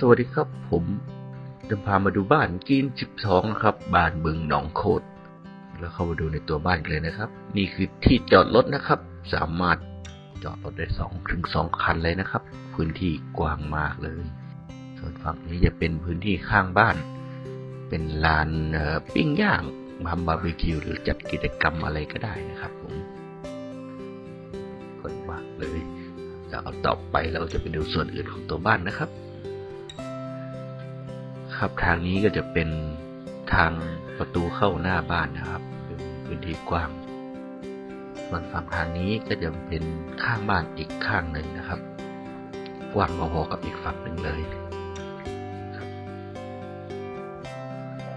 สวัสดีครับผมจะพามาดูบ้านกิน12 นะครับ บ้านบึงหนองโคดแล้วเข้ามาดูในตัวบ้านกันเลยนะครับ นี่คือที่จอดรถนะครับ สามารถจอดรถได้2ถึง2คันเลยนะครับ พื้นที่กว้างมากเลย ส่วนฝั่งนี้จะเป็นพื้นที่ข้างบ้าน เป็นลานปิ้งย่างทำบาร์บีคิวหรือจัดกิจกรรมอะไรก็ได้นะครับผมคนมากเลยจะเอาต่อไปเราจะไปดูส่วนอื่นของตัวบ้านนะครับ ครับ ทางนี้ก็จะเป็นทางประตูเข้าหน้าบ้านนะครับเป็นพื้นที่กว้าง ส่วนฝั่งทางนี้ก็จะเป็นข้างบ้านอีกข้างหนึ่งนะครับ กว้างพอๆกับอีกฝั่งหนึ่งเลย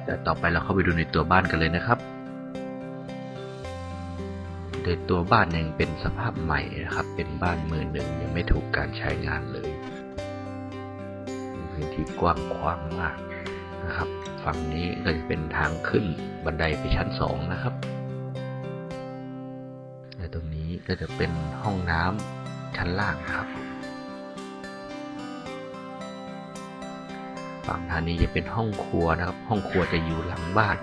แต่ต่อไปเราเข้าไปดูในตัวบ้านกันเลยนะครับโดยตัวบ้านยังเป็นสภาพใหม่นะครับ เป็นบ้านมือหนึ่งยังไม่ถูกการใช้งานเลย พื้นที่กว้างขวางมาก นะครับ ฝั่งนี้ก็จะเป็นทางขึ้นบันไดไปชั้นสองนะครับและตรงนี้ก็จะเป็นห้องน้ำชั้นล่างครับฝั่งทางนี้จะเป็นห้องครัวนะครับ ห้องครัวจะอยู่หลังบ้าน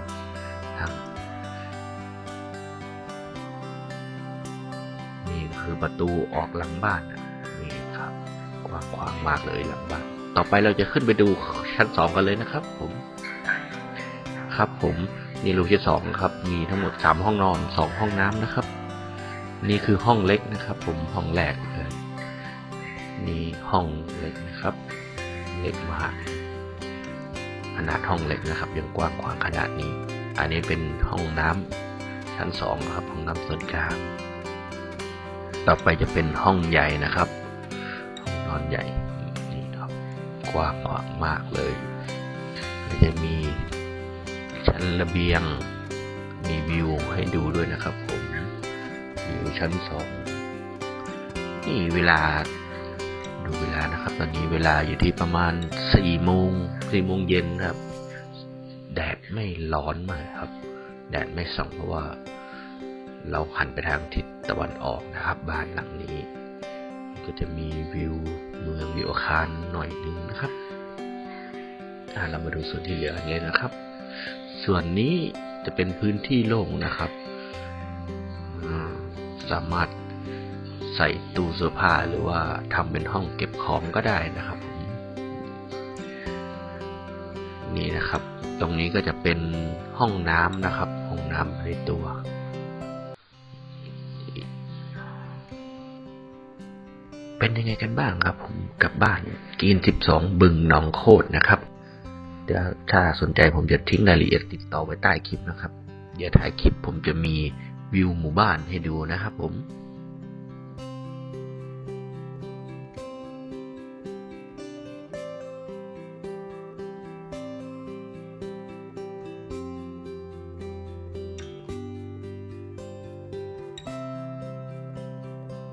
นี่คือประตูออกหลังบ้านนี่ครับกว้างขวางมากเลยหลังบ้าน ต่อไปเราจะขึ้นไปดูชั้นสองกันเลยนะครับ ผม ครับผมนี่รูที่สองครับ มีทั้งหมดสามห้องนอนสองห้องน้ำนะครับ นี่คือห้องเล็กนะครับ ผมห้องแรกเลยนี่ห้องเล็กนะครับ เล็กมากขนาดห้องเล็กนะครับ ยังกว้างขวางขนาดนี้ อันนี้เป็นห้องน้ำชั้นสองครับ ห้องน้ำส่วนกลางต่อไปจะเป็นห้องใหญ่นะครับห้องนอนใหญ่ กว้างขวางมากเลย ก็จะมีชั้นระเบียง มีวิวให้ดูด้วยนะครับผมวิวชั้นสองนี่เวลาดูเวลานะครับ ตอนนี้เวลาอยู่ที่ประมาณสี่โมงสี่โมงเย็นครับ แดดไม่ร้อนมากครับ แดดไม่ส่องเพราะว่า เราหันไปทางทิศตะวันออกนะครับ บ้านหลังนี้ ก็จะมีวิวเมืองวิวอาคารหน่อยหนึงนะครับอ่าเรามาดูส่วนที่เหลือนเลยนะครับ ส่วนนี้จะเป็นพื้นที่โล่งนะครับ สามารถใส่ตู้เสื้อผ้าหรือว่าทำเป็นห้องเก็บของก็ได้นะครับ นี่นะครับ ตรงนี้ก็จะเป็นห้องน้ำนะครับ ห้องน้ำในตัว เป็นยังไงกันบ้างครับผมกับบ้านกีน 12 บึงหนองโคดนะครับ เดี๋ยวถ้าสนใจผมจะทิ้งรายละเอียดติดต่อไว้ใต้คลิปนะครับ เดี๋ยวท้ายคลิปผมจะมีวิวหมู่บ้านให้ดูนะครับผม